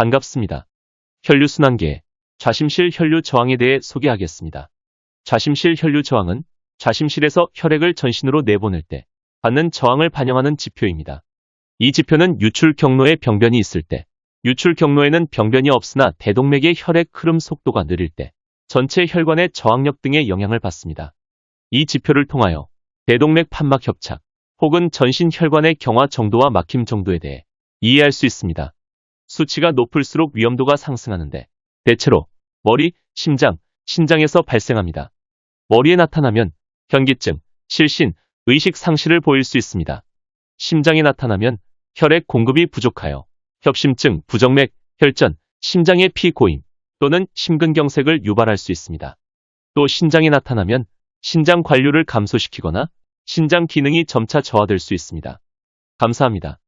반갑습니다. 혈류순환계, 좌심실 혈류 저항에 대해 소개하겠습니다. 좌심실 혈류 저항은 좌심실에서 혈액을 전신으로 내보낼 때 받는 저항을 반영하는 지표입니다. 이 지표는 유출 경로에 병변이 있을 때, 유출 경로에는 병변이 없으나 대동맥의 혈액 흐름 속도가 느릴 때, 전체 혈관의 저항력 등의 영향을 받습니다. 이 지표를 통하여 대동맥 판막 협착 혹은 전신 혈관의 경화 정도와 막힘 정도에 대해 이해할 수 있습니다. 수치가 높을수록 위험도가 상승하는데 대체로 머리, 심장, 신장에서 발생합니다. 머리에 나타나면 현기증, 실신, 의식 상실을 보일 수 있습니다. 심장에 나타나면 혈액 공급이 부족하여 협심증, 부정맥, 혈전, 심장의 피 고임 또는 심근경색을 유발할 수 있습니다. 또 신장에 나타나면 신장 관류를 감소시키거나 신장 기능이 점차 저하될 수 있습니다. 감사합니다.